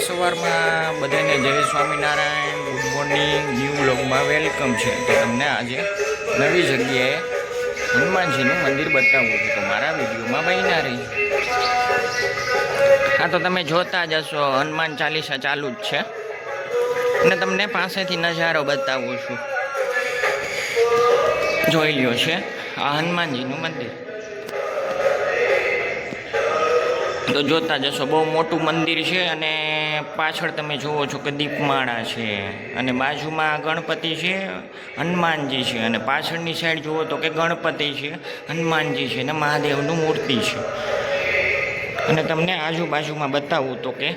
સવારમાં બધાને જય સ્વામિનારાયણ ગુડ મોર્નિંગ ન્યૂ બ્લોગમાં વેલકમ છે. તો તમને આજે નવી જગ્યાએ હનુમાનજીનું મંદિર બતાવું છું. તો મારા વિડીયોમાં બન્યા રહી હા, તો તમે જોતા જ હશો, હનુમાન ચાલીસા ચાલુ જ છે. અને તમને પાસેથી નજારો બતાવું છું. જોઈ લ્યો છે, આ હનુમાનજીનું મંદિર. તો જોતા જશો બહુ મોટું મંદિર છે અને પાછળ તમે જુઓ છો કે દીપમાળા છે અને બાજુમાં ગણપતિ છે, હનુમાનજી છે અને પાછળની સાઈડ જુઓ તો કે ગણપતિ છે, હનુમાનજી છે અને મહાદેવનું મૂર્તિ છે. અને તમને આજુબાજુમાં બતાવું તો કે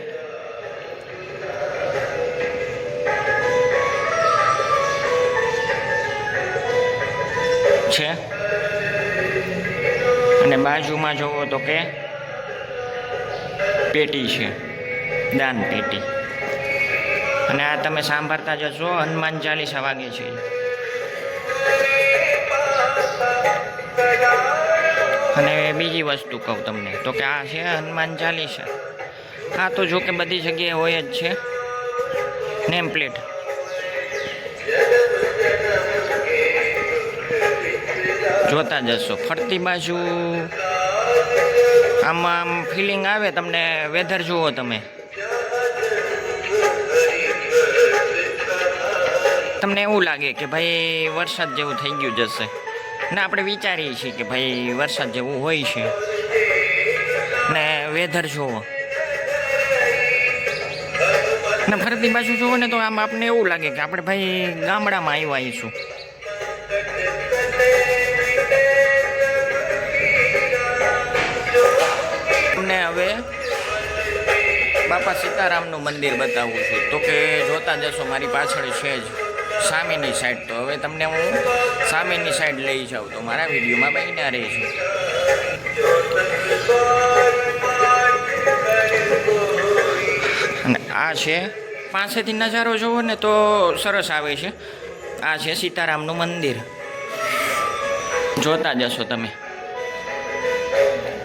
છે. અને બાજુમાં જુઓ તો કે પેટી છે. દાન પેટી. અને આ તમે સાંભળતા જશો હનુમાન ચાલીસા વાગે છે. અને બીજી વસ્તુ કહું તમને, તો કે આ છે હનુમાન ચાલીસા. હા તો જો કે બધી જગ્યાએ હોય જ છે. નેમ પ્લેટ જોતા જશો ફરતી બાજુ આમાં આમ ફિલિંગ આવે તમને વેધર જુઓ તમે. તમને એવું લાગે કે ભાઈ વરસાદ જેવું થઈ ગયું જશે? ને આપણે વિચારીએ છીએ કે ભાઈ વરસાદ જેવું હોય છે. ને વેધર જુઓ ને ફરતી બાજુ જુઓ ને તો આમ આપને એવું લાગે કે આપણે ભાઈ ગામડામાં આવ્યા આવીશું. તમને હવે બાપા સીતારામનું મંદિર બતાવું છું. તો કે જોતા જશો, મારી પાછળ છે જ. સામેની સાઈડ તો હવે તમને હું સામેની સાઈડ લઈ જાઉં તો મારા વિડીયોમાં બન્યા રહીશું અને આ છે, પાસેથી નજારો જોવો ને તો સરસ આવે છે. આ છે સીતારામનું મંદિર. જોતા જશો તમે.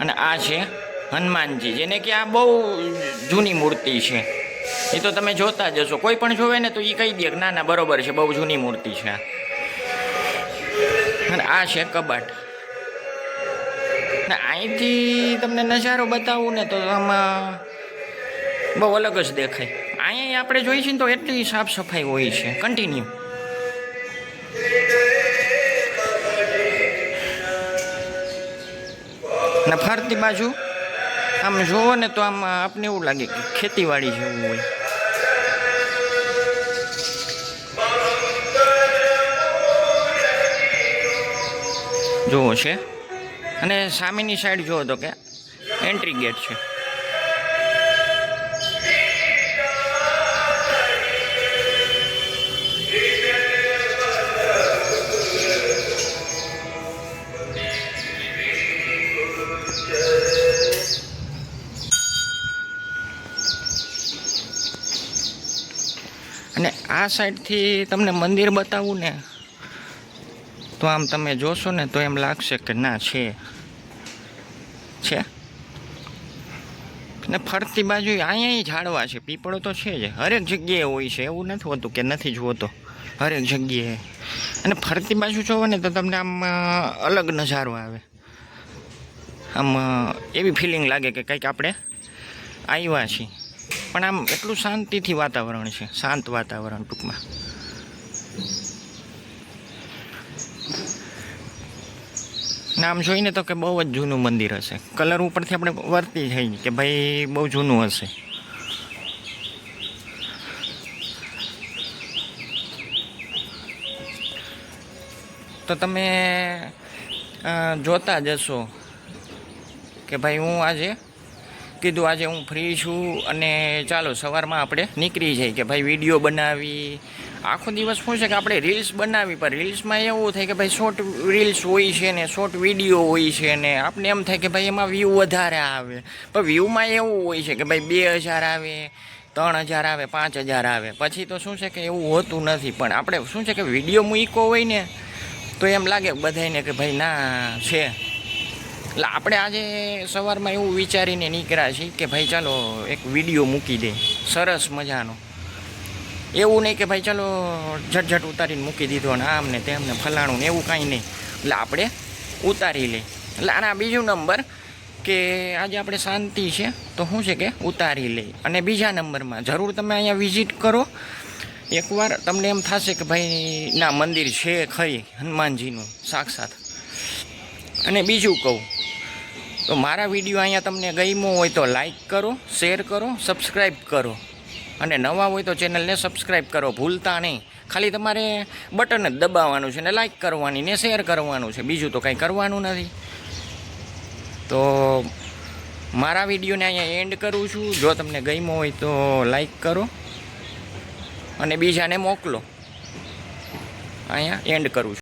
અને આ છે હનુમાનજી, જેને કે આ બહુ જૂની મૂર્તિ છે. એ તો તમે જોતા જશો કોઈ પણ જોવે ને તો એ કહી દે કે ના ના, બરોબર છે, બહુ જૂની મૂર્તિ છે. અને આ છે કબાટ. અહીંથી તમને નજારો બતાવું ને તો આમાં બહુ અલગ જ દેખાય. અહીંયા આપણે જોઈએ છીએ ને તો એટલી સાફ સફાઈ હોય છે. કન્ટિન્યુ ને ફરતી બાજુ આમ જુઓ ને તો આમ આપને એવું લાગે કે ખેતીવાડી જેવું હોય. જુઓ છે. અને સામેની સાઈડ જુઓ તો કે એન્ટ્રી ગેટ છે. અને આ સાઈડથી તમને મંદિર બતાવું ને, તો આમ તમે જોશો ને, તો એમ લાગશે કે ના, છે. છે? ને ફરતી બાજુ અહીંયા ઝાડવા છે, પીપળો તો છે જ. હરેક જગ્યાએ હોય છે, એવું નથી હોતું કે નથી જ હોતો હરેક જગ્યાએ. અને ફરતી બાજુ જોવો ને, તો તમને આમ અલગ નજારો આવે. આમ એવી ફિલિંગ લાગે કે કંઈક આપણે આવ્યા છીએ. પણ આમ એટલું શાંતિથી વાતાવરણ છે, શાંત વાતાવરણ ટૂંકમાં. નામ જોઈને તો કે બહુ જ જૂનું મંદિર હશે. કલર ઉપરથી આપણે વર્તી થઈ કે ભાઈ બહુ જૂનું હશે. તો તમે જોતા જશો કે ભાઈ હું આજે કીધું આજે હું ફ્રી છું અને ચાલો સવારમાં આપણે નીકળી જાય કે ભાઈ વીડિયો બનાવી. આખો દિવસ શું છે કે આપણે રીલ્સ બનાવી, પણ રીલ્સમાં એવું થાય કે ભાઈ શોર્ટ રીલ્સ હોય છે ને શોર્ટ વીડિયો હોય છે ને આપણે એમ થાય કે ભાઈ એમાં વ્યૂ વધારે આવે. પણ વ્યૂમાં એવું હોય છે કે ભાઈ બે હજાર આવે, ત્રણ હજાર આવે, પાંચ હજાર આવે. પછી તો શું છે કે એવું હોતું નથી. પણ આપણે શું છે કે વીડિયો મૂકો હોય ને, તો એમ લાગે બધાને કે ભાઈ ના, છે. એટલે આપણે આજે સવારમાં એવું વિચારીને નીકળ્યા છીએ કે ભાઈ ચાલો એક વીડિયો મૂકી દે. સરસ મજાનો. એવું નહીં કે ભાઈ ચાલો ઝટઝટ ઉતારીને મૂકી દીધો ને આમ ને તેમને ફલાણું ને એવું કાંઈ નહીં. એટલે આપણે ઉતારી લઈ એટલે આના બીજું નંબર કે આજે આપણે શાંતિ છે તો શું છે કે ઉતારી લઈ અને બીજા નંબરમાં જરૂર તમે અહીંયા વિઝિટ કરો. એકવાર તમને એમ થશે કે ભાઈ ના મંદિર છે ખરી હનુમાનજીનું, સાક્ષાત. અને બીજું કહું, તો મારા વીડિયો અહીંયા તમને ગમ્યો હોય તો લાઈક કરો શેર કરો સબસ્ક્રાઈબ કરો. અને નવા હોય તો ચેનલને સબસ્ક્રાઈબ કરો, ભૂલતા નહીં. ખાલી તમારે બટન જ દબાવવાનું છે ને લાઈક કરવાની ને શેર કરવાનું છે. બીજું તો કંઈ કરવાનું નથી. તો મારા વિડીયોને અહીંયા એન્ડ કરું છું. જો તમને ગમ્યો હોય તો લાઈક કરો અને બીજાને મોકલો. અહીંયા એન્ડ કરું છું.